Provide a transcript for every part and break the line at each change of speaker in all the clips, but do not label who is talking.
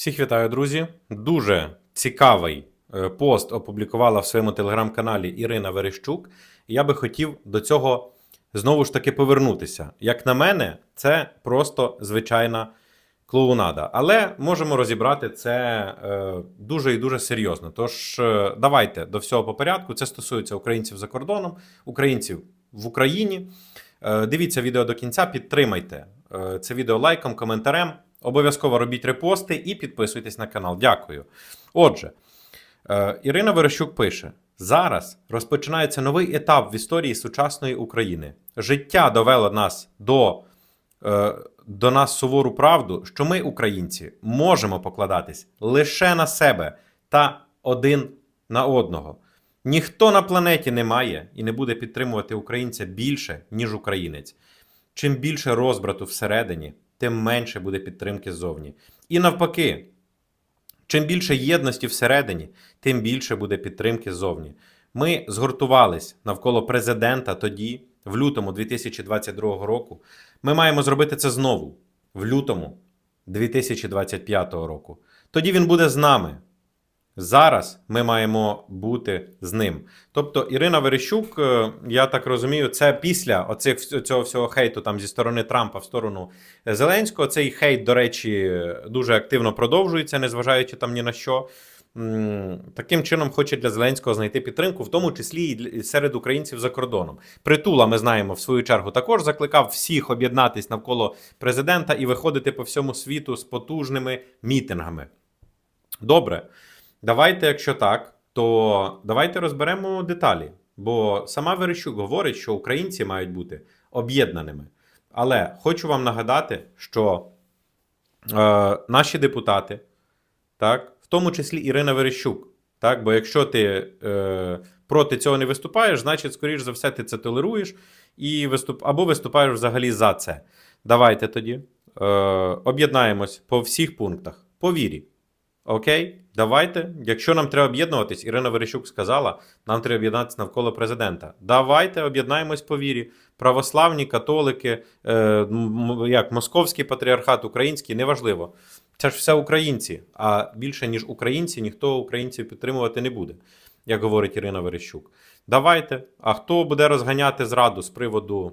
Всіх вітаю, друзі. Дуже цікавий е, пост опублікувала в своєму телеграм-каналі Ірина Верещук. Я би хотів до цього знову ж таки повернутися. Як на мене, це просто звичайна клоунада. Але можемо розібрати це е, дуже і дуже серйозно. Тож е, давайте до всього по порядку. Це стосується українців за кордоном, українців в Україні. Дивіться відео до кінця, підтримайте це відео лайком, коментарем. Обов'язково робіть репости і підписуйтесь на канал. Дякую. Отже, е, Ірина Верещук пише: зараз розпочинається новий етап в історії сучасної України. Життя довело нас до, е, до нас сувору правду, що ми, українці, можемо покладатись лише на себе та один на одного. Ніхто на планеті не має і не буде підтримувати українця більше, ніж українець. Чим більше розбрату всередині, тим менше буде підтримки ззовні. І навпаки, чим більше єдності всередині, тим більше буде підтримки ззовні. Ми згуртувались навколо президента тоді, в лютому 2022 року. Ми маємо зробити це знову, в лютому 2025 року. Тоді він буде з нами. Зараз ми маємо бути з ним. Тобто Ірина Верещук, е, я так розумію, це після оцих цього всього хейту там зі сторони Трампа в сторону Зеленського. Цей хейт, до речі, дуже активно продовжується, незважаючи там ні на що. Таким чином хоче для Зеленського знайти підтримку, в тому числі і серед українців за кордоном. Притула, ми знаємо, в свою чергу також закликав всіх об'єднатись навколо президента і виходити по всьому світу з потужними мітингами. Добре. Давайте, якщо так, то давайте розберемо деталі. Бо сама Верещук говорить, що українці мають бути об'єднаними. Але хочу вам нагадати, що е, наші депутати, так, в тому числі Ірина Верещук, так, бо якщо ти е, проти цього не виступаєш, значить, скоріш за все, ти це толеруєш і виступ, або виступаєш взагалі за це. Давайте тоді е, об'єднаємось по всіх пунктах, по вірі. Окей, давайте. Якщо нам треба об'єднуватись, Ірина Верещук сказала, нам треба об'єднатися навколо президента. Давайте об'єднаємось по вірі. Православні, католики, е, як московський патріархат, український, неважливо. Це ж все українці. А більше ніж українці, ніхто українців підтримувати не буде, як говорить Ірина Верещук. Давайте. А хто буде розганяти зраду з приводу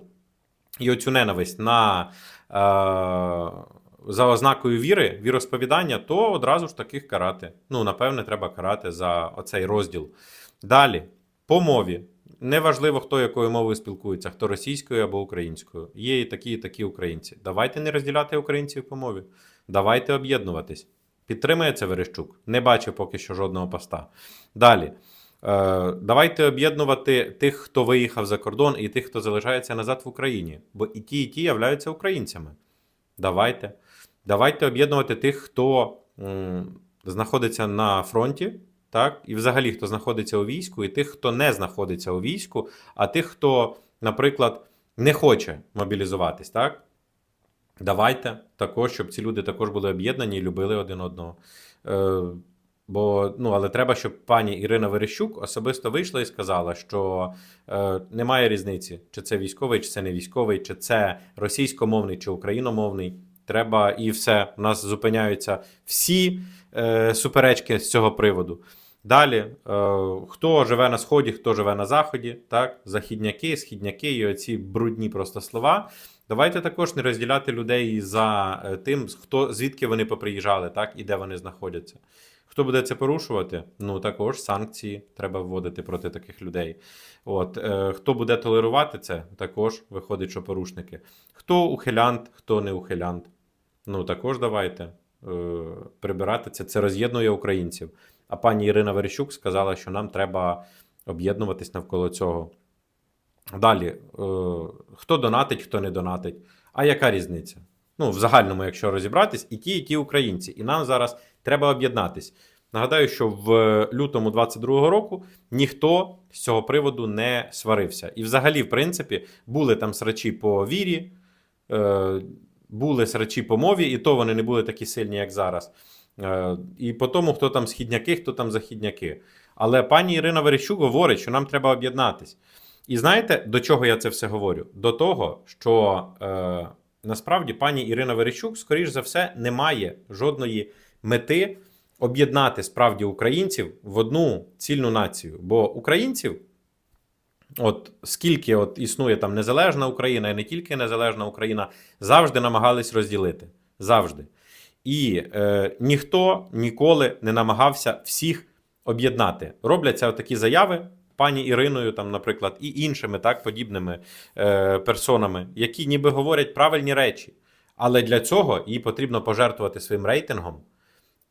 і оцю ненависть на е, за ознакою віри, віросповідання, то одразу ж таких карати. Ну, напевне, треба карати за оцей розділ. Далі, по мові. Неважливо, хто якою мовою спілкується, хто російською або українською. Є і такі, і такі українці. Давайте не розділяти українців по мові. Давайте об'єднуватись. Підтримує це Верещук. Не бачив поки що жодного поста. Далі. Е, давайте об'єднувати тих, хто виїхав за кордон, і тих, хто залишається назад в Україні. Бо і ті, і ті являються українцями. Давайте. Давайте об'єднувати тих, хто знаходиться на фронті, так, і взагалі хто знаходиться у війську, і тих, хто не знаходиться у війську, а тих, хто, наприклад, не хоче мобілізуватись, так? Давайте також, щоб ці люди також були об'єднані і любили один одного. Е, бо, ну, але треба, щоб пані Ірина Верещук особисто вийшла і сказала, що е, немає різниці, чи це військовий, чи це не військовий, чи це російськомовний, чи україномовний. Треба і все. У нас зупиняються всі е, суперечки з цього приводу. Далі, е, хто живе на сході, хто живе на заході, так, західняки, східняки і оці брудні просто слова. Давайте також не розділяти людей за е, тим, хто звідки вони поприїжджали, так, і де вони знаходяться. Хто буде це порушувати? Ну також санкції треба вводити проти таких людей. От е, хто буде толерувати це, також виходить, що порушники. Хто ухилянт, хто не ухилянт. Ну також давайте е, прибирати це. Це роз'єднує українців. А пані Ірина Верещук сказала, що нам треба об'єднуватись навколо цього. Далі, е, хто донатить, хто не донатить. А яка різниця? Ну, в загальному, якщо розібратись, і ті, і ті українці. І нам зараз треба об'єднатись. Нагадаю, що в лютому 22-го року ніхто з цього приводу не сварився. І взагалі, в принципі, були там срачі по вірі, е, були срачі по мові, і то вони не були такі сильні, як зараз. Е, і по тому, хто там східняки, хто там західняки. Але пані Ірина Верещук говорить, що нам треба об'єднатись. І знаєте, до чого я це все говорю? До того, що е, насправді пані Ірина Верещук, скоріш за все, не має жодної мети об'єднати справді українців в одну цільну націю. Бо українців, от скільки от існує там незалежна Україна і не тільки незалежна Україна, завжди намагались розділити. Завжди. І е, ніхто ніколи не намагався всіх об'єднати. Робляться такі заяви пані Іриною, там, наприклад, і іншими так подібними е, персонами, які ніби говорять правильні речі. Але для цього їй потрібно пожертвувати своїм рейтингом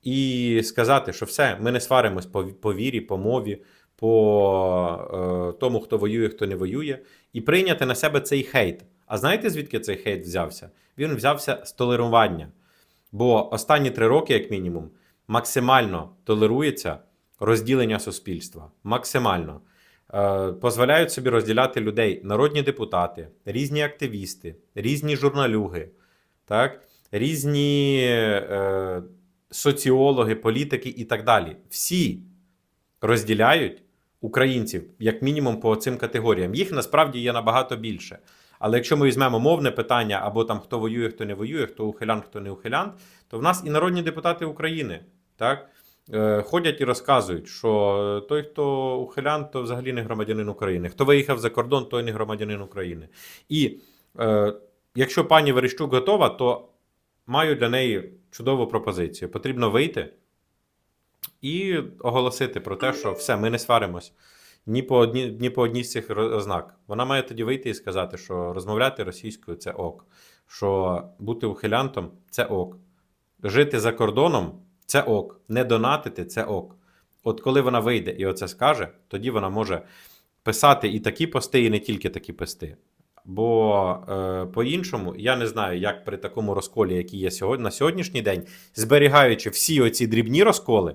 і сказати, що все, ми не сваримось по, по вірі, по мові, по е, тому, хто воює, хто не воює, і прийняти на себе цей хейт. А знаєте, звідки цей хейт взявся? Він взявся з толерування. Бо останні три роки, як мінімум, максимально толерується розділення суспільства. Максимально. Е, Позволяють собі розділяти людей народні депутати, різні активісти, різні журналюги, так? різні е, соціологи, політики і так далі. Всі розділяють українців, як мінімум, по цим категоріям. Їх насправді є набагато більше. Але якщо ми візьмемо мовне питання, або там хто воює, хто не воює, хто ухилян, хто не ухилян, то в нас і народні депутати України так, е, ходять і розказують, що той, хто ухилян, то взагалі не громадянин України. Хто виїхав за кордон, той не громадянин України. І е, якщо пані Верещук готова, то маю для неї чудову пропозицію. Потрібно вийти і оголосити про те, що все, ми не сваримось ні по одні, ні по одній з цих ознак. Вона має тоді вийти і сказати, що розмовляти російською це ок, що бути ухилянтом це ок, жити за кордоном це ок, не донатити це ок. От коли вона вийде і оце скаже, тоді вона може писати і такі пости, і не тільки такі пости. Бо е, по-іншому я не знаю, як при такому розколі, який є сьогодні на сьогоднішній день, зберігаючи всі оці дрібні розколи,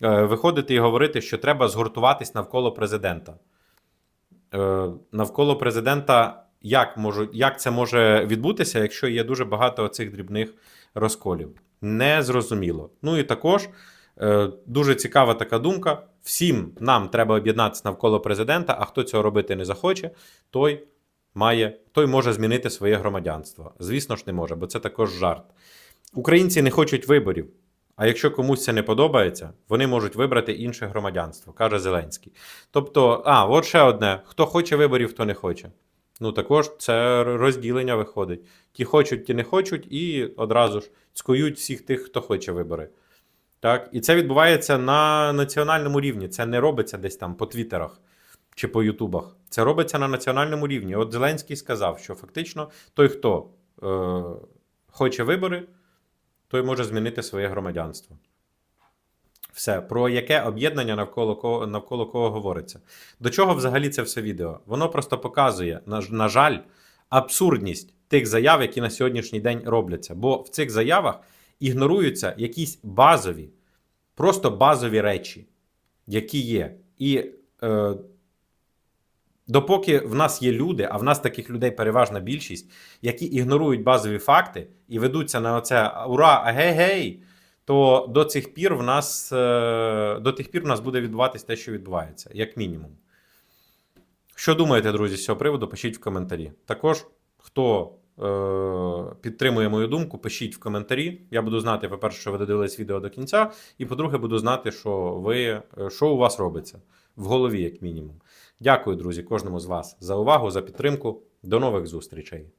виходити і говорити, що треба згуртуватись навколо президента. Е, навколо президента, як, можу, як це може відбутися, якщо є дуже багато оцих дрібних розколів? Незрозуміло. Ну і також е, дуже цікава така думка: всім нам треба об'єднатися навколо президента, а хто цього робити не захоче, той має, той може змінити своє громадянство. Звісно ж, не може, бо це також жарт. Українці не хочуть виборів. А якщо комусь це не подобається, вони можуть вибрати інше громадянство, каже Зеленський. Тобто, а, от ще одне: хто хоче виборів, хто не хоче. Ну також це розділення виходить. Ті хочуть, ті не хочуть, і одразу ж цькують всіх тих, хто хоче вибори. Так? І це відбувається на національному рівні. Це не робиться десь там по твіттерах чи по Ютубах. Це робиться на національному рівні. От Зеленський сказав, що фактично той, хто е, хоче вибори, той може змінити своє громадянство. Все, про яке об'єднання навколо кого, навколо кого говориться. До чого взагалі це все відео? Воно просто показує, на, на жаль, абсурдність тих заяв, які на сьогоднішній день робляться. Бо в цих заявах ігноруються якісь базові, просто базові речі, які є. І е, допоки в нас є люди, а в нас таких людей переважна більшість, які ігнорують базові факти і ведуться на оце ура, гей-гей, то до цих пір в нас е, до тих пір в нас буде відбуватись те, що відбувається, як мінімум. Що думаєте, друзі, з цього приводу? Пишіть в коментарі. Також, хто е, підтримує мою думку, пишіть в коментарі. Я буду знати, по-перше, що ви додивились відео до кінця, і по-друге, буду знати, що ви, е, що у вас робиться в голові, як мінімум. Дякую, друзі, кожному з вас за увагу, за підтримку. До нових зустрічей.